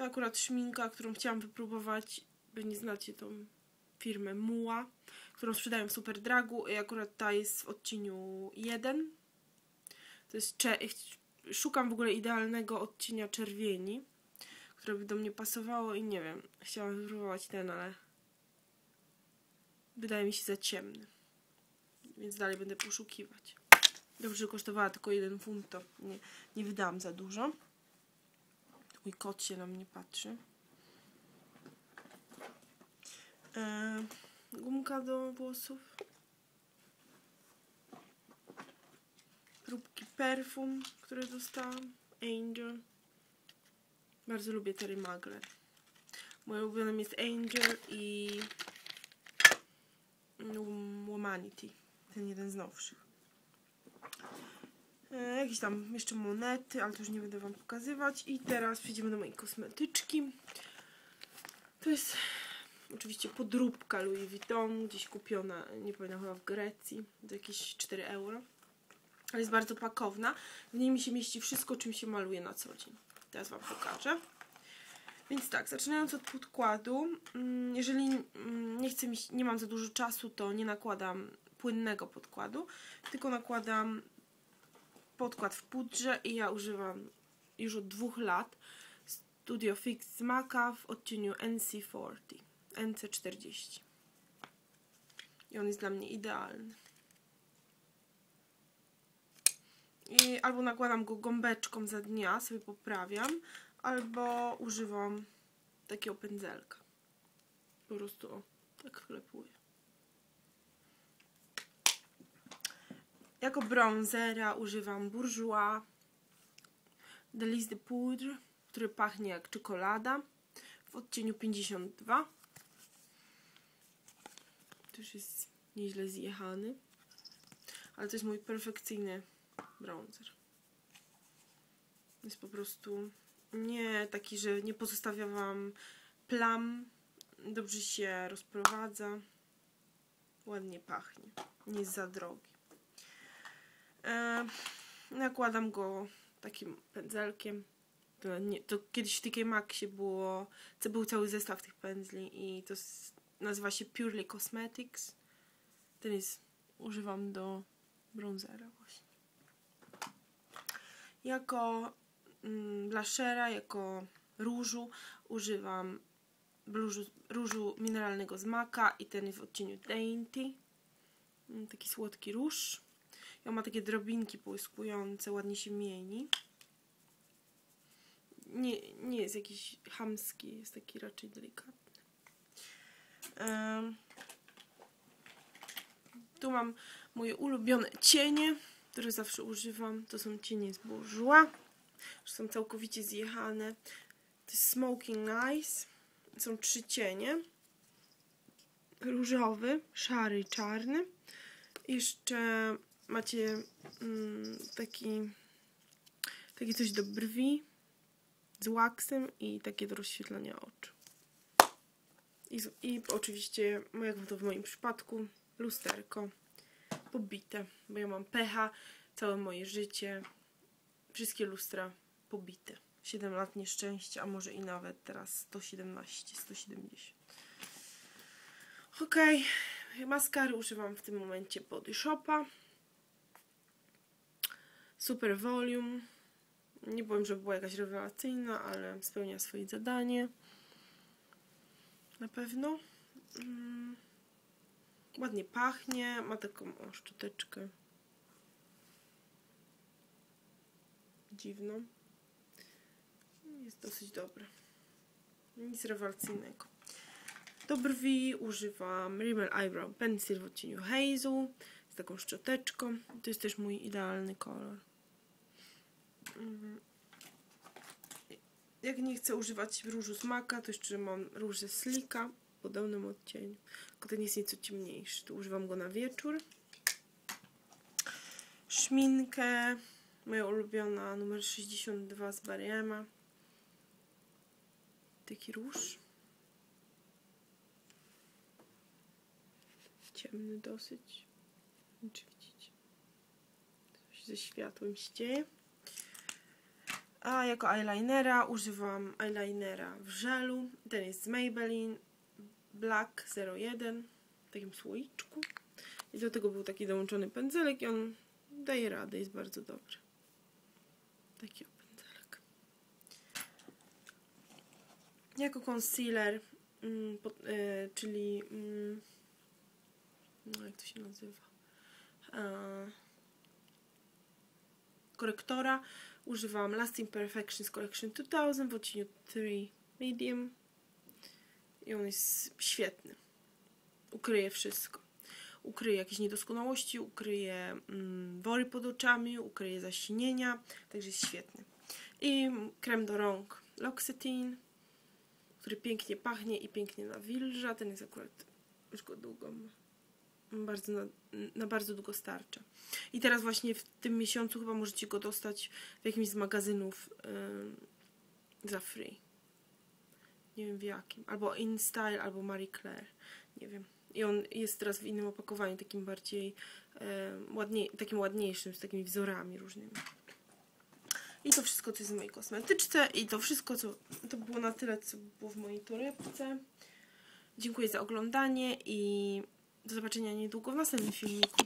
To akurat szminka, którą chciałam wypróbować. Wy nie znacie tą firmę Muła, którą sprzedają w Superdragu i akurat ta jest w odcieniu 1. To jest szukam w ogóle idealnego odcienia czerwieni, które by do mnie pasowało i nie wiem, chciałam wypróbować ten, ale wydaje mi się za ciemny. Więc dalej będę poszukiwać. Dobrze, że kosztowała tylko 1 funt, to nie, nie wydałam za dużo. Mój kot się na mnie patrzy. E, gumka do włosów. Próbki perfum, które dostałam. Angel. Bardzo lubię Terry Magler. Moim ulubionym jest Angel i Womanity. Ten jeden z nowszych. E, jakieś tam jeszcze monety, ale to już nie będę Wam pokazywać. I teraz przejdziemy do mojej kosmetyczki. To jest oczywiście podróbka Louis Vuitton, gdzieś kupiona, nie pamiętam chyba w Grecji, za jakieś 4 euro. Ale jest bardzo pakowna. W niej mi się mieści wszystko, czym się maluje na co dzień. Teraz Wam pokażę. Więc tak, zaczynając od podkładu, mm, jeżeli mm, nie chcę mi, nie mam za dużo czasu, to nie nakładam płynnego podkładu, tylko nakładam podkład w pudrze i ja używam już od dwóch lat Studio Fix z Maca w odcieniu NC40, NC40. I on jest dla mnie idealny. I albo nakładam go gąbeczką za dnia, sobie poprawiam, albo używam takiego pędzelka. Po prostu o, tak chlepuję. Jako bronzera używam Bourjois Delice de Poudre, który pachnie jak czekolada w odcieniu 52. Też jest nieźle zjechany. Ale to jest mój perfekcyjny bronzer. Jest po prostu nie taki, że nie pozostawia Wam plam. Dobrze się rozprowadza. Ładnie pachnie. Nie jest za drogi. E, nakładam go takim pędzelkiem. To, nie, to kiedyś w TK Maxie było, to był cały zestaw tych pędzli i to nazywa się Purely Cosmetics. Ten jest, używam do bronzera właśnie. Jako mm, blushera, jako różu używam różu, różu mineralnego z Maka i ten jest w odcieniu Dainty. Mm, taki słodki róż. I on ma takie drobinki błyskujące, ładnie się mieni. Nie, nie jest jakiś chamski, jest taki raczej delikatny. Um, tu mam moje ulubione cienie, które zawsze używam. To są cienie z Bourjois. Są całkowicie zjechane. To jest Smoking Eyes. Są trzy cienie. Różowy, szary i czarny. Jeszcze macie mm, taki, taki coś do brwi z waxem i takie do rozświetlania oczu. I, I oczywiście, jak to w moim przypadku, lusterko pobite, bo ja mam pecha, całe moje życie, wszystkie lustra pobite. 7 lat nieszczęścia, a może i nawet teraz 117, 170. Ok, maskary używam w tym momencie Body Shopa. Super Volume. Nie powiem, że była jakaś rewelacyjna, ale spełnia swoje zadanie. Na pewno. Mm. Ładnie pachnie. Ma taką o, szczoteczkę. Dziwną. Jest dosyć dobre. Nic rewelacyjnego. Do brwi używam Rimmel Eyebrow Pencil w odcieniu Hazel z taką szczoteczką. To jest też mój idealny kolor. Mhm. Jak nie chcę używać różu z Maka, to jeszcze mam róż ze Slika w podobnym odcieniu. Tylko ten jest nieco ciemniejszy. Tu używam go na wieczór. Szminkę. Moja ulubiona numer 62 z Bariema. Taki róż. Ciemny dosyć. Czy widzicie? Coś ze światłem się dzieje. A jako eyelinera używam eyelinera w żelu. Ten jest z Maybelline Black 01 w takim słoiczku. I do tego był taki dołączony pędzelek i on daje radę, jest bardzo dobry. Taki pędzelek. Jako concealer, mm, e, czyli mm, no jak to się nazywa? Korektora używam Lasting Perfections Collection 2000 w odcieniu 3 Medium i on jest świetny. Ukryje wszystko. Ukryje jakieś niedoskonałości, ukryje mm, wory pod oczami, ukryje zasinienia, także jest świetny. I krem do rąk L'Occitane, który pięknie pachnie i pięknie nawilża. Ten jest akurat już go długo bardzo na, na, bardzo długo starcza. I teraz właśnie w tym miesiącu chyba możecie go dostać w jakimś z magazynów yy, za free. Nie wiem w jakim. Albo InStyle, albo Marie Claire. Nie wiem. I on jest teraz w innym opakowaniu, takim bardziej yy, ładniej, takim ładniejszym, z takimi wzorami różnymi. I to wszystko, co jest w mojej kosmetyczce. I to wszystko, co to było na tyle, co było w mojej torebce. Dziękuję za oglądanie i do zobaczenia niedługo w następnym filmiku.